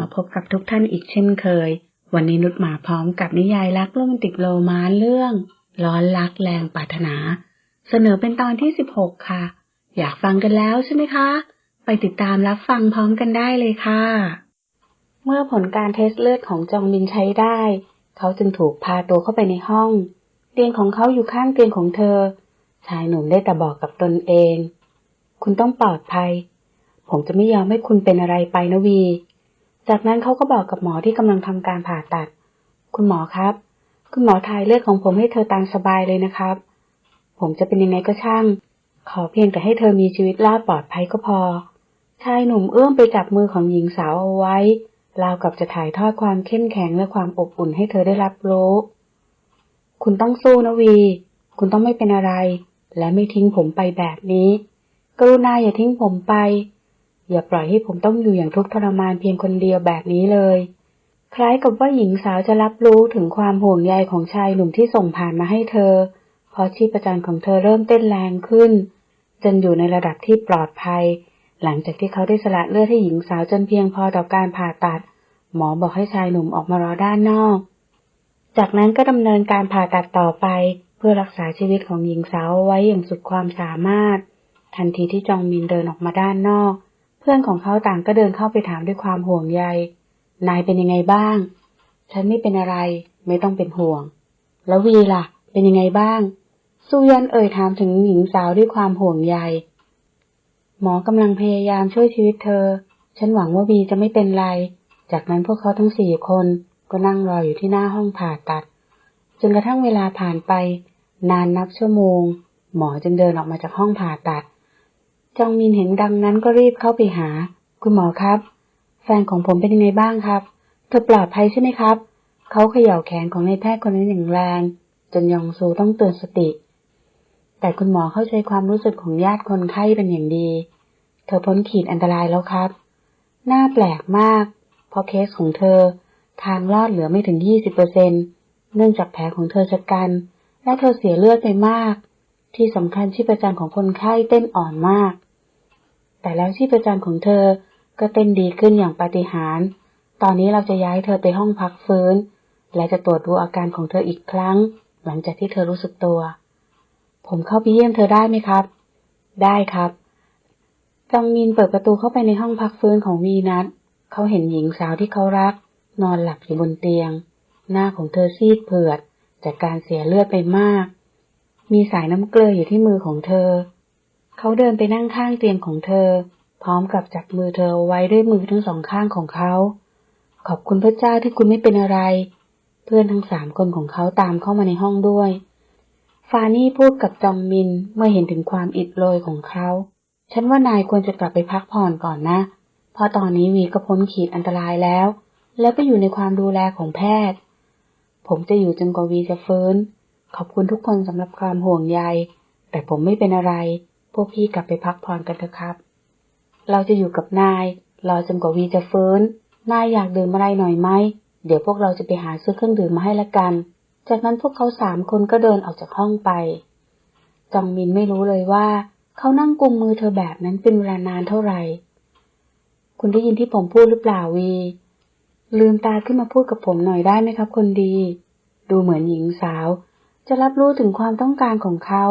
มาพบกับทุกท่านอีกเช่นเคย วันนี้นุชมาพร้อมกับนิยายรักโรแมนติกโรมานเรื่อง ร้อนรักแรงปรารถนา เสนอเป็นตอนที่ 16 ค่ะ อยากฟังกันแล้วใช่ไหมคะ ไปติดตามรับฟังพร้อมกันได้เลยค่ะ เมื่อผลการเทสเลือดของจองมินใช้ได้ เขาจึงถูกพาตัวเข้าไปในห้องเตียงของเขาอยู่ข้างเตียงของเธอ ชายหนุ่มได้แต่บอกกับตนเอง คุณต้องปลอดภัย ผมจะไม่ยอมให้คุณเป็นอะไรไปนะวี จากนั้นเขาก็บอกกับหมอที่กำลังทำการผ่าตัด คุณหมอครับ คุณหมอถ่ายเลือดของผมให้เธอตามสบายเลยนะครับ ผมจะเป็นยังไงก็ช่าง ขอเพียงแต่ให้เธอมีชีวิตรอดปลอดภัยก็พอ ชายหนุ่มเอื้อมไปจับมือของหญิงสาวเอาไว้ ราวกับจะถ่ายทอดความเข้มแข็งและความอบอุ่นให้เธอได้รับรู้คุณต้องสู้นะวี คุณต้องไม่เป็นอะไร และไม่ทิ้งผมไปแบบนี้ กรุณาอย่าทิ้งผมไป อย่าปล่อยให้ผมต้องอยู่อย่างทุกข์ทรมานเพียงคนเดียวแบบนี้เลย คล้ายกับว่าหญิงสาวจะรับรู้ถึงความห่วงใยของชายหนุ่มที่ส่งผ่านมาให้เธอ พอชีพจรของเธอเริ่มเต้นแรงขึ้น จนอยู่ในระดับที่ปลอดภัย หลังจากที่เขาได้สละเลือดให้หญิงสาวจนเพียงพอต่อการผ่าตัด หมอบอกให้ชายหนุ่มออกมารอด้านนอก จากนั้นก็ดำเนินการผ่าตัดต่อไป เพื่อรักษาชีวิตของหญิงสาวไว้อย่างสุดความสามารถ ทันทีที่จองมินเดินออกมาด้านนอก พื่อนของเขาต่างก็เดินเข้าไปถามด้วยความห่วงใย นายเป็นยังไงบ้าง ฉันไม่เป็นอะไร ไม่ต้องเป็นห่วง แล้ววีล่ะ เป็นยังไงบ้าง ซูยันเอ่ยถามถึงหญิงสาวด้วยความห่วงใย หมอกำลังพยายามช่วยชีวิตเธอ ฉันหวังว่าวีจะไม่เป็นไร จากนั้นพวกเขาทั้งสี่คนก็นั่งรออยู่ที่หน้าห้องผ่าตัด จนกระทั่งเวลาผ่านไป นานนับชั่วโมง หมอจึงเดินออกมาจากห้องผ่าตัด จองมินเห็นดังนั้นก็รีบเข้าไปหา คุณหมอครับ แฟนของผมเป็นยังไงบ้างครับ เธอปลอดภัยใช่ไหมครับ เขาเขย่าแขนของนายแพทย์คนนั้นอย่างแรง จนยองซูต้องเตือนสติ แต่คุณหมอเข้าใจความรู้สึกของญาติคนไข้เป็นอย่างดี เธอพ้นขีดอันตรายแล้วครับน่าแปลกมาก เพราะเคสของเธอ ทางรอดเหลือไม่ถึง20เปอร์เซ็นเนื่องจากแผลของเธอชะกัน และเธอเสียเลือดไปมาก ที่สำคัญชีพจรของคนไข้เต้นอ่อนมาก แต่แล้วชีพจรของเธอก็เต้นดีขึ้นอย่างปาฏิหาริย์ ตอนนี้เราจะย้ายเธอไปห้องพักฟื้น และจะตรวจดูอาการของเธออีกครั้ง หลังจากที่เธอรู้สึกตัว ผมเข้าไปเยี่ยมเธอได้ไหมครับ ได้ครับ จองมินเปิดประตูเข้าไปในห้องพักฟื้นของวีนัทเขาเห็นหญิงสาวที่เขารัก นอนหลับอยู่บนเตียง หน้าของเธอซีดเผือดจากการเสียเลือดไปมาก มีสายน้ำเกลืออยู่ที่มือของเธอ เขาเดินไปนั่งข้างเตียงของเธอ พร้อมกับจับมือเธอไว้ด้วยมือทั้งสองข้างของเขา ขอบคุณพระเจ้าที่คุณไม่เป็นอะไร เพื่อนทั้งสามคนของเขาตามเข้ามาในห้องด้วย ฟานี่พูดกับจองมินเมื่อเห็นถึงความอิดโรยของเขา ฉันว่านายควรจะกลับไปพักผ่อนก่อนนะ เพราะตอนนี้วีก็พ้นขีดอันตรายแล้ว และก็อยู่ในความดูแลของแพทย์ ผมจะอยู่จนกว่าวีจะฟื้น ขอบคุณทุกคนสำหรับความห่วงใย แต่ผมไม่เป็นอะไร วกพี่กลับไปพักผ่อนกันเถอะครับ เราจะอยู่กับนาย รอจนกว่าวีจะฟื้น นายอยากดื่มอะไรหน่อยไหม เดี๋ยวพวกเราจะไปหาซื้อเครื่องดื่มมาให้ละกัน จากนั้นพวกเขาสามคนก็เดินออกจากห้องไป จองมินไม่รู้เลยว่า เขานั่งกุมมือเธอแบบนั้นเป็นเวลานานเท่าไหร่ คุณได้ยินที่ผมพูดหรือเปล่าวี ลืมตาขึ้นมาพูดกับผมหน่อยได้ไหมครับ คนดี ดูเหมือนหญิงสาว จะรับรู้ถึงความต้องการของเขา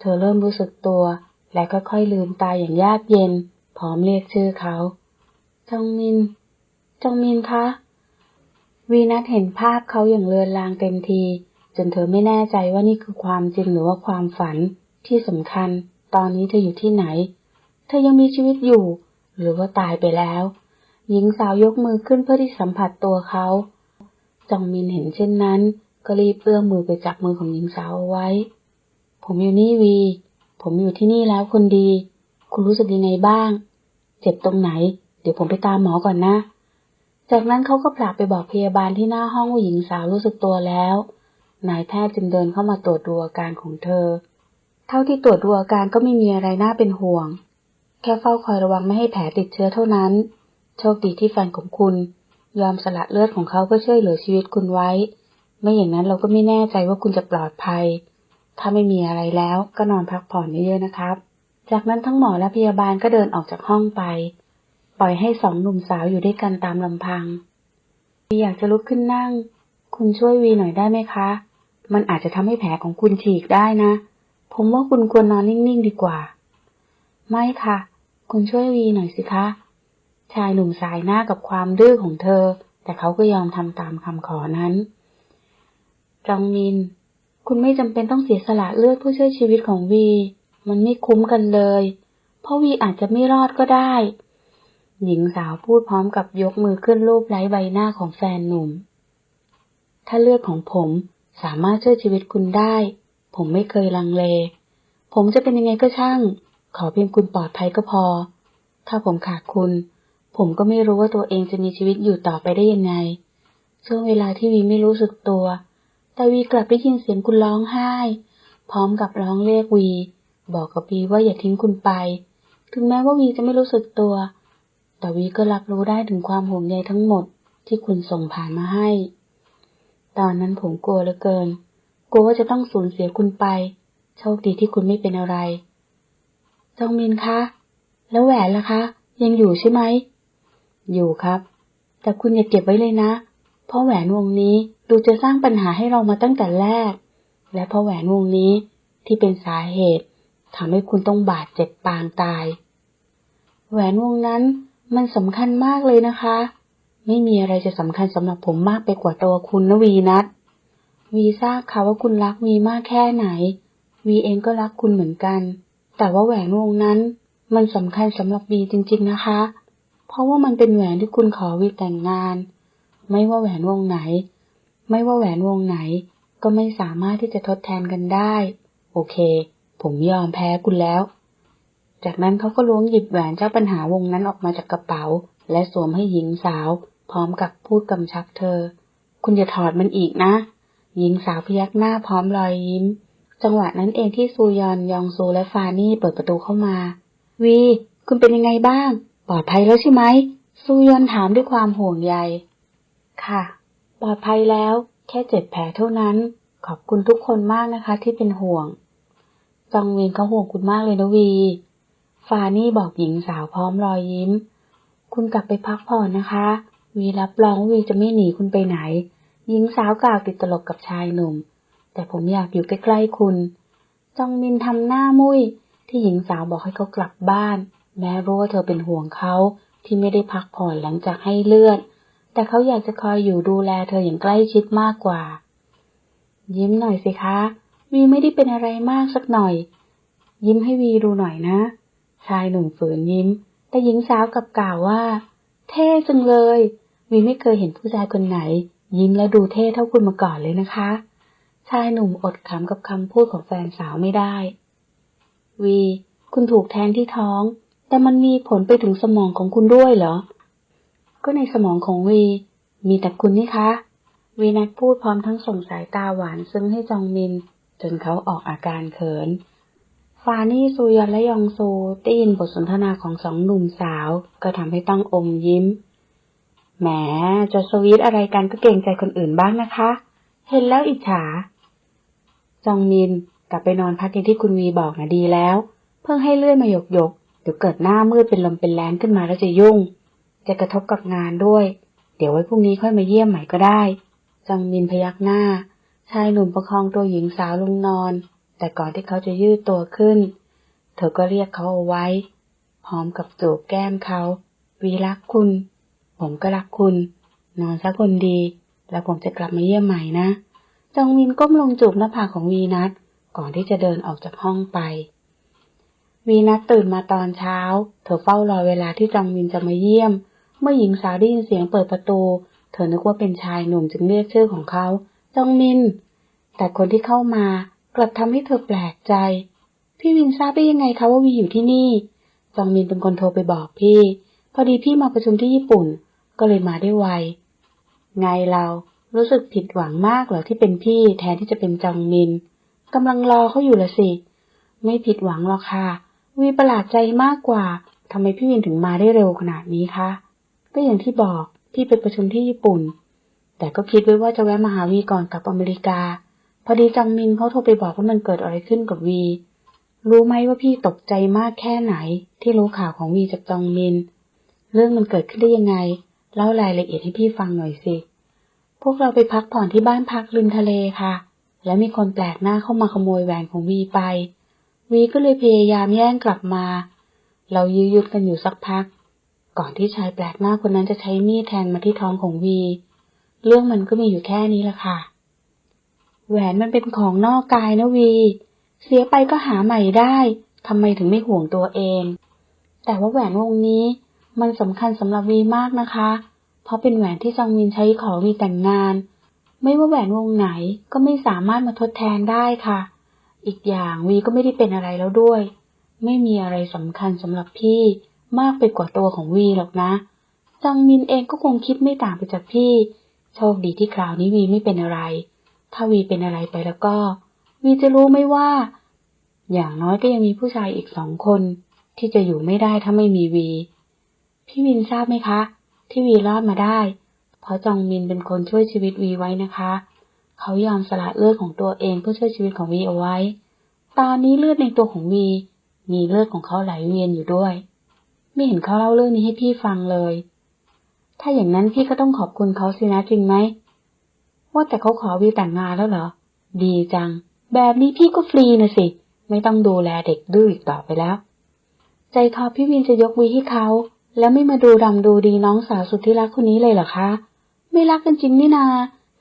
เธอเริ่มรู้สึกตัว และค่อยๆลืมตาอย่างยากเย็น พร้อมเรียกชื่อเขาจองมินจองมินคะ วีนัทเห็นภาพเขาอย่างเลือนลางเต็มที จนเธอไม่แน่ใจว่านี่คือความจริงหรือว่าความฝันที่สำคัญ ตอนนี้เธออยู่ที่ไหน เธอยังมีชีวิตอยู่ หรือว่าตายไปแล้ว หญิงสาวยกมือขึ้นเพื่อที่สัมผัสตัวเขาจองมินเห็นเช่นนั้น ก็รีบเอื้อมมือไปจับมือของหญิงสาวเอาไว้ ผมอยู่นี่วี ผมอยู่ที่นี่แล้วคนดี คุณรู้สึกยังไงบ้าง เจ็บตรงไหน เดี๋ยวผมไปตามหมอก่อนนะ จากนั้นเขาก็ผลักไปบอกพยาบาลที่หน้าห้องว่าหญิงสาวรู้สึกตัวแล้ว นายแพทย์จึงเดินเข้ามาตรวจดูอาการของเธอ เท่าที่ตรวจดูอาการก็ไม่มีอะไรน่าเป็นห่วง แค่เฝ้าคอยระวังไม่ให้แผลติดเชื้อเท่านั้น โชคดีที่แฟนของคุณ ยอมสละเลือดของเขาเพื่อช่วยเหลือชีวิตคุณไว้ ไม่อย่างนั้นเราก็ไม่แน่ใจว่าคุณจะปลอดภัย ถ้าไม่มีอะไรแล้วก็นอนพักผ่อนเยอะๆนะครับ จากนั้นทั้งหมอและพยาบาลก็เดินออกจากห้องไป ปล่อยให้สองหนุ่มสาวอยู่ด้วยกันตามลำพังวีอยากจะลุกขึ้นนั่ง คุณช่วยวีหน่อยได้ไหมคะ มันอาจจะทำให้แผลของคุณฉีกได้นะ ผมว่าคุณควรนอนนิ่งๆดีกว่า ไม่ค่ะ คุณช่วยวีหน่อยสิคะ ชายหนุ่มสายหน้ากับความดื้อของเธอ แต่เขาก็ยอมทำตามคำขอนั้น จองมิน คุณไม่จำเป็นต้องเสียสละเลือดเพื่อช่วยชีวิตของวี มันไม่คุ้มกันเลย เพราะวีอาจจะไม่รอดก็ได้ หญิงสาวพูดพร้อมกับยกมือขึ้นรูปไล้ใบหน้าของแฟนหนุ่ม ถ้าเลือดของผมสามารถช่วยชีวิตคุณได้ ผมไม่เคยลังเล ผมจะเป็นยังไงก็ช่าง ขอเพียงคุณปลอดภัยก็พอ ถ้าผมขาดคุณ ผมก็ไม่รู้ว่าตัวเองจะมีชีวิตอยู่ต่อไปได้ยังไง ช่วงเวลาที่วีไม่รู้สึกตัว แต่วีกลับได้ยินเสียงคุณร้องไห้ พร้อมกับร้องเรียกวี บอกกับวีว่าอย่าทิ้งคุณไป ถึงแม้ว่าวีจะไม่รู้สึกตัว แต่วีก็รับรู้ได้ถึงความห่วงใยทั้งหมดที่คุณส่งผ่านมาให้ ตอนนั้นผมกลัวเหลือเกิน กลัวว่าจะต้องสูญเสียคุณไป โชคดีที่คุณไม่เป็นอะไรจองมินคะ แล้วแหวนล่ะคะ ยังอยู่ใช่ไหม อยู่ครับ แต่คุณอย่าเก็บไว้เลยนะ เพราะแหวนวงนี้ ดูจะสร้างปัญหาให้เรามาตั้งแต่แรก และเพราะแหวนวงนี้ที่เป็นสาเหตุทำให้คุณต้องบาดเจ็บปางตาย แหวนวงนั้นมันสำคัญมากเลยนะคะ ไม่มีอะไรจะสำคัญสำหรับผมมากไปกว่าตัวคุณนะวีนัทวีทราบค่ะว่าคุณรักวีมากแค่ไหน วีเองก็รักคุณเหมือนกัน แต่ว่าแหวนวงนั้น มันสำคัญสำหรับวีจริง ๆนะคะ เพราะว่ามันเป็นแหวนที่คุณขอวีแต่งงาน ไม่ว่าแหวนวงไหน ไม่ว่าแหวนวงไหน ก็ไม่สามารถที่จะทดแทนกันได้ โอเค ผมยอมแพ้คุณแล้ว จากนั้นเขาก็ล้วงหยิบแหวนเจ้าปัญหาวงนั้นออกมาจากกระเป๋า และสวมให้หญิงสาว พร้อมกับพูดกำชับเธอ คุณอย่าถอดมันอีกนะ หญิงสาวพยักหน้าพร้อมรอยยิ้ม จังหวะนั้นเองที่ซูยอนยองซูและฟานี่เปิดประตูเข้ามา วี คุณเป็นยังไงบ้าง ปลอดภัยแล้วใช่ไหมซูยอนถามด้วยความห่วงใย ค่ะ ลอดภัยแล้ว แค่เจ็บแผลเท่านั้น ขอบคุณทุกคนมากนะคะที่เป็นห่วงจองเวียนเขาห่วงคุณมากเลยนะวี ฟานี่บอกหญิงสาวพร้อมรอยยิ้ม คุณกลับไปพักผ่อนนะคะ วีรับรองว่าวีจะไม่หนีคุณไปไหน หญิงสาวกล่าวติดตลกกับชายหนุ่ม แต่ผมอยากอยู่ใกล้ๆคุณจองมินทำหน้ามุ้ยที่หญิงสาวบอกให้เขากลับบ้าน แม้รู้ว่าเธอเป็นห่วงเขาที่ไม่ได้พักผ่อนหลังจากให้เลือด แต่เขาอยากจะคอยอยู่ดูแลเธออย่างใกล้ชิดมากกว่า ยิ้มหน่อยสิคะ วีไม่ได้เป็นอะไรมากสักหน่อย ยิ้มให้วีดูหน่อยนะ ชายหนุ่มฝืนยิ้ม แต่หญิงสาวกลับกล่าวว่า เท่จังเลย วีไม่เคยเห็นผู้ชายคนไหน ยิ้มแล้วดูเท่เท่าคุณมาก่อนเลยนะคะ ชายหนุ่มอดขำกับคำพูดของแฟนสาวไม่ได้ วี คุณถูกแทงที่ท้อง แต่มันมีผลไปถึงสมองของคุณด้วยเหรอ ก็ในสมองของวี มีแต่คุณนี่คะ วีนัทพูดพร้อมทั้งส่งสายตาหวานซึ้งให้จองมิน จนเขาออกอาการเขิน ฟานี่ซูยอนและยองซูได้ยินบทสนทนาของสองหนุ่มสาว ก็ทำให้ต้องอมยิ้ม แหม จะสวีทอะไรกันก็เกรงใจคนอื่นบ้างนะคะ เห็นแล้วอิจฉา จองมินกลับไปนอนพักอย่างที่คุณวีบอกนะดีแล้ว เพิ่งให้เลื่อนมาหยกหยกๆเดี๋ยวเกิดหน้ามืดเป็นลมเป็นแรงขึ้นมาแล้วจะยุ่ง จะกระทบกับงานด้วย เดี๋ยวไว้พรุ่งนี้ค่อยมาเยี่ยมใหม่ก็ได้จองมินพยักหน้า ชายหนุ่มประคองตัวหญิงสาวลงนอน แต่ก่อนที่เขาจะยืดตัวขึ้น เธอก็เรียกเขาเอาไว้ พร้อมกับจูบแก้มเขา วีรักคุณ ผมก็รักคุณ นอนซะคนดี แล้วผมจะกลับมาเยี่ยมใหม่นะจองมินก้มลงจูบหน้าผากของวีนัทก่อนที่จะเดินออกจากห้องไปวีนัทตื่นมาตอนเช้า เธอเฝ้ารอเวลาที่จองมินจะมาเยี่ยม เมื่อหญิงสาวได้ยินเสียงเปิดประตู เธอนึกว่าเป็นชายหนุ่มจึงเรียกชื่อของเขาจองมิน แต่คนที่เข้ามากลับทำให้เธอแปลกใจ พี่วินทราบได้ยังไงคะว่าวีอยู่ที่นี่ จองมินเป็นคนโทรไปบอกพี่ พอดีพี่มาประชุมที่ญี่ปุ่น ก็เลยมาได้ไว ไงเรารู้สึกผิดหวังมากเหรอที่เป็นพี่แทนที่จะเป็นจองมินกำลังรอเขาอยู่ละสิ ไม่ผิดหวังหรอกค่ะ วีประหลาดใจมากกว่าทำไมพี่วินถึงมาได้เร็วขนาดนี้คะ ก็อย่างที่บอกพี่ไปประชุมที่ญี่ปุ่น แต่ก็คิดไว้ว่าจะแวะมาหาวีก่อนกลับอเมริกา พอดีจองมินเขาโทรไปบอกว่ามันเกิดอะไรขึ้นกับวี รู้ไหมว่าพี่ตกใจมากแค่ไหน ที่รู้ข่าวของวีจากจองมิน เรื่องมันเกิดขึ้นได้ยังไงเล่ารายละเอียดให้พี่ฟังหน่อยสิ พวกเราไปพักผ่อนที่บ้านพักริมทะเลค่ะ แล้วมีคนแปลกหน้าเข้ามาขโมยแหวนของวีไป วีก็เลยพยายามแย่งกลับมา เรายื้อยุดกันอยู่สักพัก ก่อนที่ชายแปลกหน้าคนนั้นจะใช้มีดแทงมาที่ท้องของวี เรื่องมันก็มีอยู่แค่นี้ละค่ะ แหวนมันเป็นของนอกกายนะวี เสียไปก็หาใหม่ได้ทำไมถึงไม่ห่วงตัวเอง แต่ว่าแหวนวงนี้มันสำคัญสำหรับวีมากนะคะ เพราะเป็นแหวนที่จองมินใช้ขอวีแต่งงาน ไม่ว่าแหวนวงไหนก็ไม่สามารถมาทดแทนได้ค่ะ อีกอย่างวีก็ไม่ได้เป็นอะไรแล้วด้วย ไม่มีอะไรสำคัญสำหรับพี่ มากไปกว่าตัวของวีหรอกนะจองมินเองก็คงคิดไม่ต่างไปจากพี่ โชคดีที่คราวนี้วีไม่เป็นอะไร ถ้าวีเป็นอะไรไปแล้วก็ วีจะรู้ไหมว่า อย่างน้อยก็ยังมีผู้ชายอีกสองคน ที่จะอยู่ไม่ได้ถ้าไม่มีวี พี่วินทราบไหมคะ ที่วีรอดมาได้ เพราะจองมินเป็นคนช่วยชีวิตวีไว้นะคะ เขายอมสละเลือดของตัวเองเพื่อช่วยชีวิตของวีเอาไว้ ตอนนี้เลือดในตัวของวีมีเลือดของเขาไหลเวียนอยู่ด้วย ไม่เห็นเขาเล่าเรื่องนี้ให้พี่ฟังเลย ถ้าอย่างนั้นพี่ก็ต้องขอบคุณเขาสินะจริงไหม ว่าแต่เขาขอวีแต่งงานแล้วเหรอ ดีจัง แบบนี้พี่ก็ฟรีนะสิ ไม่ต้องดูแลเด็กดื้ออีกต่อไปแล้ว ใจคอพี่วินจะยกวีให้เขา แล้วไม่มาดูดำดูดีน้องสาวสุดที่รักคนนี้เลยเหรอคะ ไม่รักกันจริงนี่นา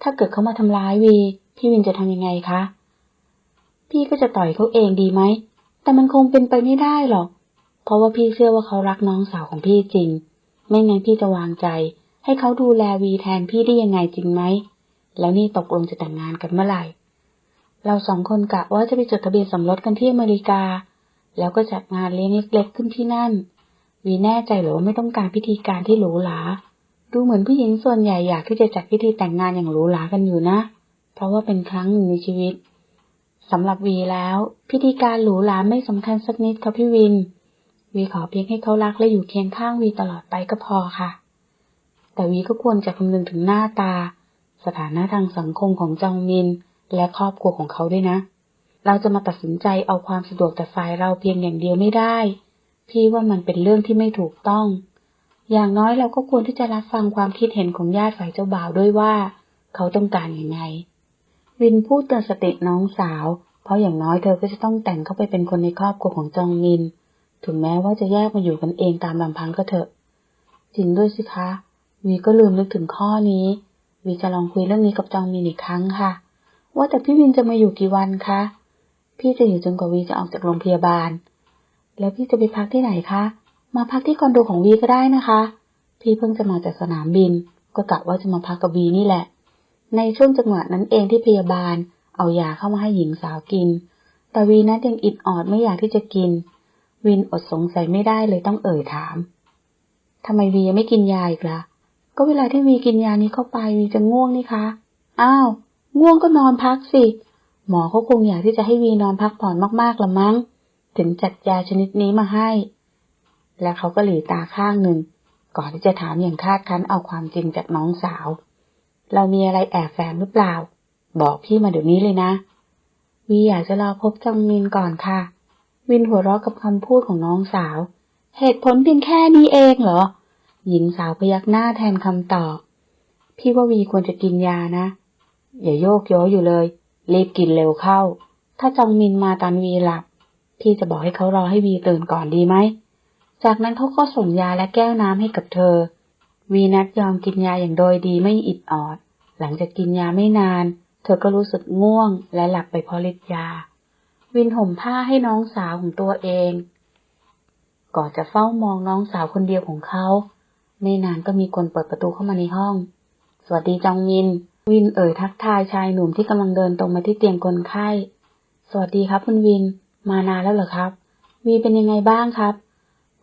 ถ้าเกิดเขามาทำร้ายวี พี่วินจะทำยังไงคะ พี่ก็จะต่อยเขาเองดีไหม แต่มันคงเป็นไปไม่ได้หรอก เพราะว่าพี่เชื่อว่าเขารักน้องสาวของพี่จริง ไม่งั้นพี่จะวางใจ ให้เขาดูแลวีแทนพี่ได้ยังไงจริงไหม แล้วนี่ตกลงจะแต่งงานกันเมื่อไหร่ เราสองคนกะว่าจะไปจดทะเบียนสมรสกันที่อเมริกา แล้วก็จัดงานเลี้ยงเล็กๆขึ้นที่นั่น วีแน่ใจหรือว่าไม่ต้องการพิธีการที่หรูหรา ดูเหมือนผู้หญิงส่วนใหญ่อยากที่จะจัดพิธีแต่งงานอย่างหรูหรากันอยู่นะ เพราะว่าเป็นครั้งหนึ่งในชีวิตสำหรับวีแล้ว พิธีการหรูหราไม่สำคัญสักนิดค่ะพี่วิน วีขอเพียงให้เขารักและอยู่เคียงข้างวีตลอดไปก็พอค่ะ แต่วีก็ควรจะคำนึงถึงหน้าตา สถานะทางสังคมของจองมิน และครอบครัวของเขาด้วยนะ เราจะมาตัดสินใจเอาความสะดวกแต่ฝ่ายเราเพียงอย่างเดียวไม่ได้ พี่ว่ามันเป็นเรื่องที่ไม่ถูกต้อง อย่างน้อยเราก็ควรที่จะรับฟังความคิดเห็นของญาติฝ่ายเจ้าบ่าวด้วยว่า เขาต้องการอย่างไง วินพูดเตือนสติน้องสาว เพราะอย่างน้อยเธอก็จะต้องแต่งเข้าไปเป็นคนในครอบครัวของจองมิน ถึงแม้ว่าจะแยกมาอยู่กันเองตามลำพังก็เถอะ จริงด้วยสิคะ วีก็ลืมนึกถึงข้อนี้ วีจะลองคุยเรื่องนี้กับจองมินอีกครั้งค่ะ ว่าแต่พี่วินจะมาอยู่กี่วันคะ พี่จะอยู่จนกว่าวีจะออกจากโรงพยาบาล แล้วพี่จะไปพักที่ไหนคะ มาพักที่คอนโดของวีก็ได้นะคะ พี่เพิ่งจะมาจากสนามบิน ก็กะว่าจะมาพักกับวีนี่แหละ ในช่วงจังหวะนั้นเองที่พยาบาล เอายาเข้ามาให้หญิงสาวกิน แต่วีนั้นยังอิดออดไม่อยากที่จะกิน วินอดสงสัยไม่ได้เลยต้องเอ่ยถามทำไมวียังไม่กินยาอีกล่ะ ก็เวลาที่วีกินยานี้เข้าไปวีจะง่วงนี่คะ อ้าว ง่วงก็นอนพักสิ หมอเขาคงอยากที่จะให้วีนอนพักผ่อนมากๆละมั้ง ถึงจัดยาชนิดนี้มาให้ และเขาก็หลีตาข้างหนึ่ง ก่อนที่จะถามอย่างคาดคั้นเอาความจริงจากน้องสาว เรามีอะไรแอบแฝงหรือเปล่า บอกพี่มาเดี๋ยวนี้เลยนะ วีอยากจะรอพบจังมินก่อนค่ะ วินหัวเราะกับคำพูดของน้องสาว เหตุผลเพียงแค่นี้เองเหรอ หญิงสาวพยักหน้าแทนคำตอบ พี่ว่าวีควรจะกินยานะ อย่าโยกโยอยู่เลย รีบกินเร็วเข้า ถ้าจองมินมาตอนวีหลับ พี่จะบอกให้เขารอให้วีตื่นก่อนดีไหม จากนั้นเขาก็ส่งยาและแก้วน้ำให้กับเธอ วีนัดยอมกินยาอย่างโดยดีไม่อิดออด หลังจากกินยาไม่นาน เธอก็รู้สึกง่วงและหลับไปเพราะฤทธิ์ยา วินห่มผ้าให้น้องสาวของตัวเอง ก่อนจะเฝ้ามองน้องสาวคนเดียวของเขา ไม่นานก็มีคนเปิดประตูเข้ามาในห้อง สวัสดีจองมิน วินเอ่ยทักทายชายหนุ่มที่กำลังเดินตรงมาที่เตียงคนไข้ สวัสดีครับคุณวิน มานานแล้วเหรอครับ วีเป็นยังไงบ้างครับ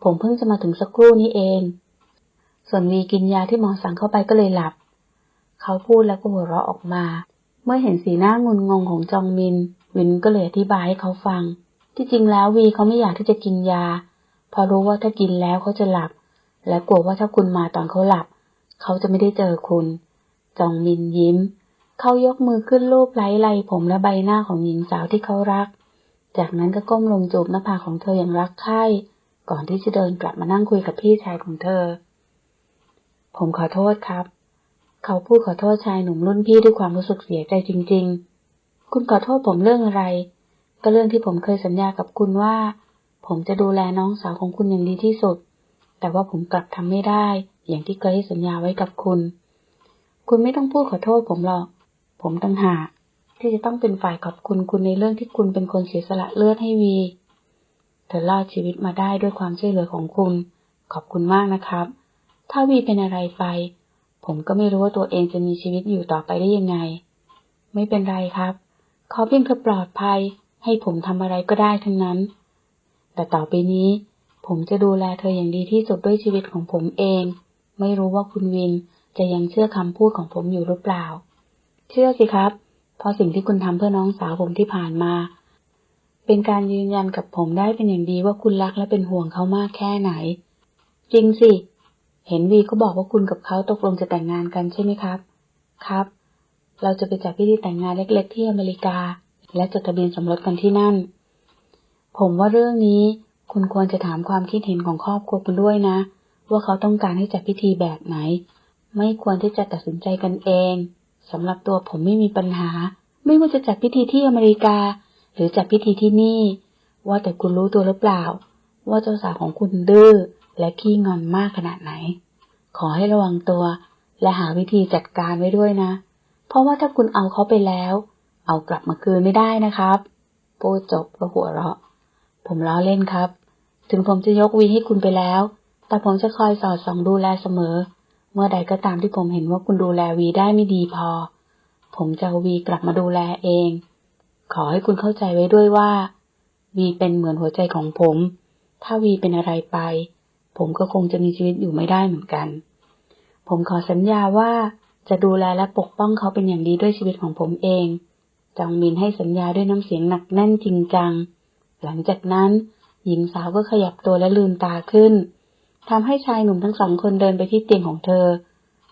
ผมเพิ่งจะมาถึงสักครู่นี้เอง ส่วนวีกินยาที่หมอสั่งเข้าไปก็เลยหลับ เขาพูดแล้วก็หัวเราะออกมา เมื่อเห็นสีหน้างุนงงของจองมิน วินก็เลยอธิบายให้เขาฟัง ที่จริงแล้ววีเขาไม่อยากที่จะกินยาเพราะรู้ว่าถ้ากินแล้วเขาจะหลับ และกลัวว่าถ้าคุณมาตอนเขาหลับ เขาจะไม่ได้เจอคุณ จองมินยิ้ม เขายกมือขึ้นลูบไล้ไหล่ผมและใบหน้าของหญิงสาวที่เขารัก จากนั้นก็ก้มลงจูบหน้าผากของเธออย่างรักใคร่ก่อนที่จะเดินกลับมานั่งคุยกับพี่ชายของเธอ ผมขอโทษครับ เขาพูดขอโทษชายหนุ่มรุ่นพี่ด้วยความรู้สึกเสียใจจริง ๆ คุณขอโทษผมเรื่องอะไร ก็เรื่องที่ผมเคยสัญญากับคุณว่า ผมจะดูแลน้องสาวของคุณอย่างดีที่สุด แต่ว่าผมกลับทำไม่ได้ อย่างที่เคยให้สัญญาไว้กับคุณ คุณไม่ต้องพูดขอโทษผมหรอก ผมตั้งหากที่จะต้องเป็นฝ่ายขอบคุณคุณในเรื่องที่คุณเป็นคนเสียสละเลือดให้วี เธอรอดชีวิตมาได้ด้วยความช่วยเหลือของคุณ ขอบคุณมากนะครับ ถ้าวีเป็นอะไรไป ผมก็ไม่รู้ว่าตัวเองจะมีชีวิตอยู่ต่อไปได้ยังไง ไม่เป็นไรครับ ขอเพียงเธอปลอดภัย ให้ผมทำอะไรก็ได้ทั้งนั้น แต่ต่อไปนี้ ผมจะดูแลเธออย่างดีที่สุดด้วยชีวิตของผมเอง ไม่รู้ว่าคุณวินจะยังเชื่อคำพูดของผมอยู่หรือเปล่า เชื่อสิครับ เพราะสิ่งที่คุณทำเพื่อน้องสาวผมที่ผ่านมา เป็นการยืนยันกับผมได้เป็นอย่างดีว่าคุณรักและเป็นห่วงเขามากแค่ไหน จริงสิ เห็นวีเขาบอกว่าคุณกับเขาตกลงจะแต่งงานกันใช่ไหมครับ ครับ เราจะไปจัดพิธีแต่งงานเล็ก ๆ ที่อเมริกา และจดทะเบียนสมรสกันที่นั่น ผมว่าเรื่องนี้คุณควรจะถามความคิดเห็นของครอบครัวคุณด้วยนะ ว่าเขาต้องการให้จัดพิธีแบบไหน ไม่ควรที่จะตัดสินใจกันเองสำหรับตัวผมไม่มีปัญหา ไม่ว่าจะจัดพิธีที่อเมริกา หรือจัดพิธีที่นี่ ว่าแต่คุณรู้ตัวหรือเปล่า ว่าเจ้าสาวของคุณดื้อและขี้งอนมากขนาดไหน ขอให้ระวังตัว และหาวิธีจัดการไว้ด้วยนะ เพราะว่าถ้าคุณเอาเขาไปแล้ว เอากลับมาคืนไม่ได้นะครับพูดจบก็หัวเราะ ผมล้อเล่นครับ ถึงผมจะยกวีให้คุณไปแล้ว แต่ผมจะคอยสอดส่องดูแลเสมอ เมื่อใดก็ตามที่ผมเห็นว่าคุณดูแลวีได้ไม่ดีพอ ผมจะเอาวีกลับมาดูแลเอง ขอให้คุณเข้าใจไว้ด้วยว่า วีเป็นเหมือนหัวใจของผม ถ้าวีเป็นอะไรไป ผมก็คงจะมีชีวิตอยู่ไม่ได้เหมือนกัน ผมขอสัญญาว่า จะดูแลและปกป้องเขาเป็นอย่างดีด้วยชีวิตของผมเอง จองมินให้สัญญาด้วยน้ำเสียงหนักแน่นจริงจัง หลังจากนั้น หญิงสาวก็ขยับตัวและลืมตาขึ้นทำให้ชายหนุ่มทั้งสองคนเดินไปที่เตียงของเธอ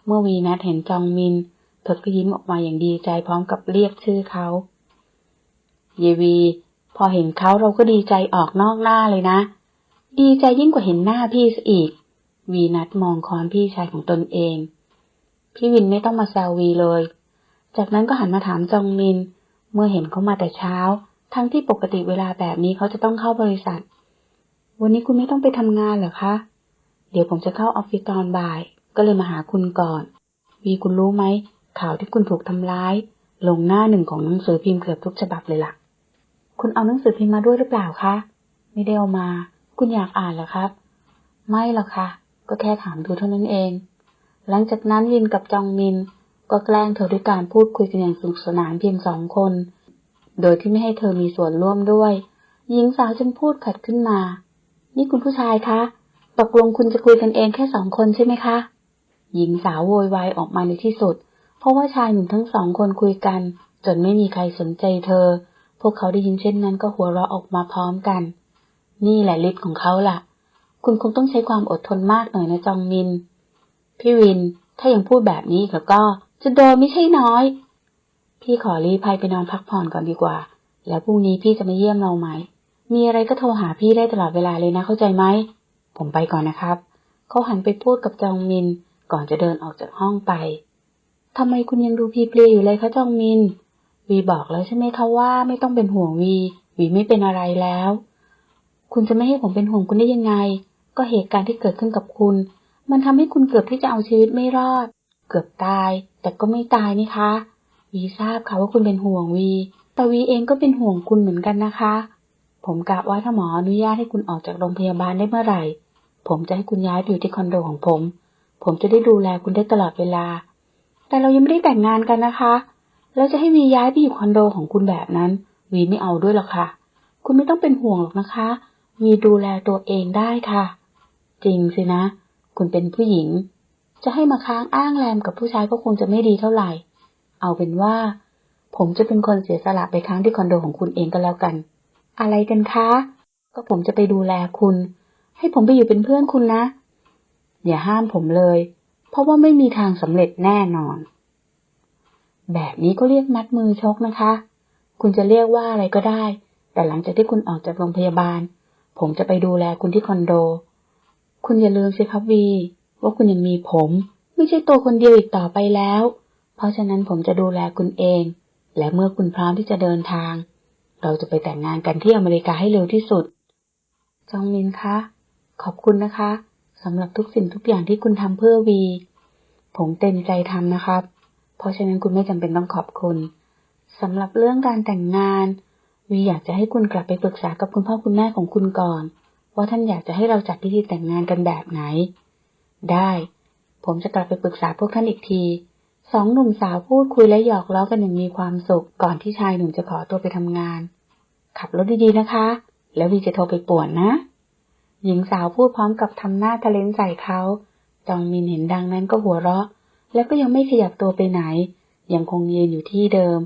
เมื่อวีนัทเห็นจองมินเธอก็ยิ้มออกมาอย่างดีใจพร้อมกับเรียกชื่อเขา เยวี พอเห็นเขาเราก็ดีใจออกนอกหน้าเลยนะ ดีใจยิ่งกว่าเห็นหน้าพี่ซะอีก วีนัทมองคอนพี่ชายของตนเอง พี่วินไม่ต้องมาแซววีเลย จากนั้นก็หันมาถามจองมิน เมื่อเห็นเขามาแต่เช้า ทั้งที่ปกติเวลาแบบนี้เขาจะต้องเข้าบริษัท วันนี้คุณไม่ต้องไปทำงานเหรอคะ เดี๋ยวผมจะเข้าออฟฟิศตอนบ่าย ก็เลยมาหาคุณก่อน วีคุณรู้ไหมข่าวที่คุณถูกทำร้าย ลงหน้าหนึ่งของหนังสือพิมพ์เกือบทุกฉบับเลยล่ะ คุณเอาหนังสือพิมพ์มาด้วยหรือเปล่าคะ ไม่ได้เอามา คุณอยากอ่านเหรอครับ ไม่หรอกค่ะ ก็แค่ถามดูเท่านั้นเอง หลังจากนั้นวินกับจองมิน ก็แกล้งเธอด้วยการพูดคุยกันอย่างสนุกสนานเพียงสองคน โดยที่ไม่ให้เธอมีส่วนร่วมด้วย หญิงสาวจึงพูดขัดขึ้นมา นี่คุณผู้ชายคะ ตกลงคุณจะคุยกันเองแค่สองคนใช่ไหมคะ หญิงสาวโวยวายออกมาในที่สุด เพราะว่าชายหนุ่มทั้งสองคนคุยกัน จนไม่มีใครสนใจเธอ พวกเขาได้ยินเช่นนั้นก็หัวเราะออกมาพร้อมกัน นี่แหละฤทธิ์ของเขาล่ะ คุณคงต้องใช้ความอดทนมากหน่อยนะจองมิน พี่วิน ถ้ายังพูดแบบนี้ก็ จะโดนไม่ใช่น้อย พี่ขอรีภัยไปนอนพักผ่อนก่อนดีกว่า แล้วพรุ่งนี้พี่จะมาเยี่ยมเราไหม มีอะไรก็โทรหาพี่ได้ตลอดเวลาเลยนะเข้าใจไหม ผมไปก่อนนะครับ เขาหันไปพูดกับจองมิน ก่อนจะเดินออกจากห้องไปทำไมคุณยังดูพีเพลียอยู่เลยคะจองมิน วีบอกแล้วใช่ไหมคะว่าไม่ต้องเป็นห่วงวี วีไม่เป็นอะไรแล้ว คุณจะไม่ให้ผมเป็นห่วงคุณได้ยังไง ก็เหตุการณ์ที่เกิดขึ้นกับคุณ มันทำให้คุณเกือบที่จะเอาชีวิตไม่รอด เกือบตาย แต่ก็ไม่ตายนี่คะ วีทราบค่ะว่าคุณเป็นห่วงวี แต่วีเองก็เป็นห่วงคุณเหมือนกันนะคะ ผมกะว่าถ้าหมออนุญาตให้คุณออกจากโรงพยาบาลได้เมื่อไหร่ ผมจะให้คุณย้ายไปอยู่ที่คอนโดของผม ผมจะได้ดูแลคุณได้ตลอดเวลา แต่เรายังไม่ได้แต่งงานกันนะคะ แล้วจะให้วีย้ายไปอยู่คอนโดของคุณแบบนั้น วีไม่เอาด้วยหรอกค่ะ คุณไม่ต้องเป็นห่วงหรอกนะคะ วีดูแลตัวเองได้ค่ะ จริงสินะ คุณเป็นผู้หญิง จะให้มาค้างอ้างแรมกับผู้ชายก็คงจะไม่ดีเท่าไหร่ เอาเป็นว่า ผมจะเป็นคนเสียสละไปค้างที่คอนโดของคุณเองก็แล้วกัน อะไรกันคะ ก็ผมจะไปดูแลคุณ ให้ผมไปอยู่เป็นเพื่อนคุณนะ อย่าห้ามผมเลย เพราะว่าไม่มีทางสำเร็จแน่นอน แบบนี้ก็เรียกมัดมือชกนะคะ คุณจะเรียกว่าอะไรก็ได้ แต่หลังจากที่คุณออกจากโรงพยาบาล ผมจะไปดูแลคุณที่คอนโด คุณอย่าลืมสิครับวี ว่าคุณยังมีผม ไม่ใช่ตัวคนเดียวอีกต่อไปแล้ว เพราะฉะนั้นผมจะดูแลคุณเอง และเมื่อคุณพร้อมที่จะเดินทาง เราจะไปแต่งงานกันที่อเมริกาให้เร็วที่สุด จองมินคะ ขอบคุณนะคะสำหรับทุกสิ่งทุกอย่างที่คุณทำเพื่อวี ผมเต็มใจทำนะครับ เพราะฉะนั้นคุณไม่จำเป็นต้องขอบคุณสำหรับเรื่องการแต่งงาน วีอยากจะให้คุณกลับไปปรึกษากับคุณพ่อคุณแม่ของคุณก่อน ว่าท่านอยากจะให้เราจัดพิธีแต่งงานกันแบบไหน ได้ ผมจะกลับไปปรึกษาพวกท่านอีกที สองหนุ่มสาวพูดคุยและหยอกล้อกันอย่างมีความสุข ก่อนที่ชายหนุ่มจะขอตัวไปทำงาน ขับรถดีๆนะคะ แล้ววีจะโทรไปป่วนนะ หญิงสาวพูดพร้อมกับทำหน้าทะเลนใส่เขาจองมินเห็นดังนั้นก็หัวเราะ แล้วก็ยังไม่ขยับตัวไปไหน ยังคงยืนอยู่ที่เดิม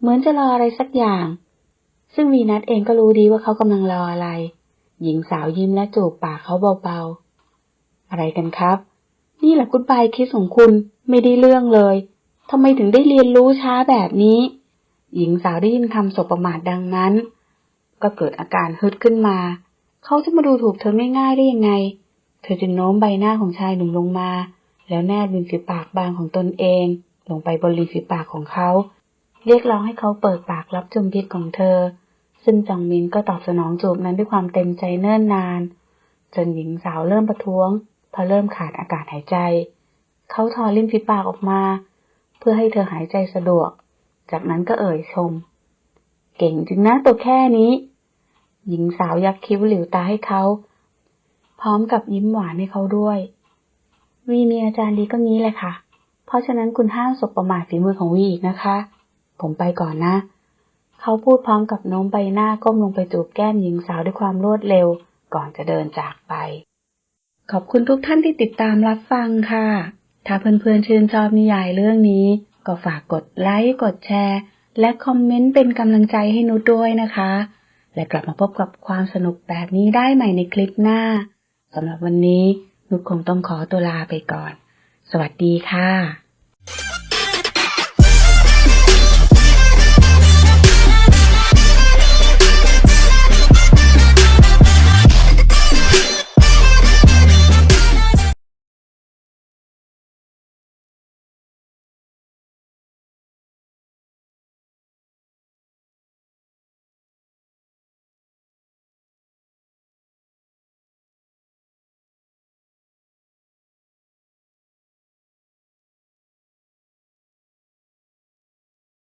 เหมือนจะรออะไรสักอย่าง ซึ่งวีนัทเองก็รู้ดีว่าเขากำลังรออะไร หญิงสาวยิ้มและจูบปากเขาเบาๆ อะไรกันครับ นี่แหละกุดบายคิสของคุณไม่ได้เรื่องเลยทำไมถึงได้เรียนรู้ช้าแบบนี้ หญิงสาวได้ยินคำสบประมาทดังนั้น ก็เกิดอาการฮึดขึ้นมา เขาจะมาดูถูกเธอง่ายๆได้ยังไง เธอจึงโน้มใบหน้าของชายหนุ่มลงมา แล้วแนบริมฝีปากบางของตนเอง ลงไปบนริมฝีปากของเขา เรียกร้องให้เขาเปิดปากรับจุมพิษของเธอ ซึ่งจองมินก็ตอบสนองจูบนั้นด้วยความเต็มใจเนิ่นนาน จนหญิงสาวเริ่มประท้วงเพราะเริ่มขาดอากาศหายใจ เขาถอดริมฝีปากออกมา เพื่อให้เธอหายใจสะดวก จากนั้นก็เอ่ยชม เก่งจริงนะตัวแค่นี้ หญิงสาวยักคิ้วหลิวตาให้เขา พร้อมกับยิ้มหวานให้เขาด้วย วีมีอาจารย์ดีก็งี้แหละค่ะ เพราะฉะนั้นคุณห้ามสบประมาทฝีมือของวีอีกนะคะ ผมไปก่อนนะ เขาพูดพร้อมกับโน้มใบหน้าก้มลงไปจูบแก้มหญิงสาวด้วยความรวดเร็ว ก่อนจะเดินจากไป ขอบคุณทุกท่านที่ติดตามรับฟังค่ะ ถ้าเพื่อนๆชื่นชอบนิยายเรื่องนี้ ก็ฝากกดไลค์กดแชร์ และคอมเมนต์เป็นกำลังใจให้นุด้วยนะคะ และกลับมาพบกับความสนุกแบบนี้ได้ใหม่ในคลิปหน้าสำหรับวันนี้นุชคงต้องขอตัวลาไปก่อน สวัสดีค่ะ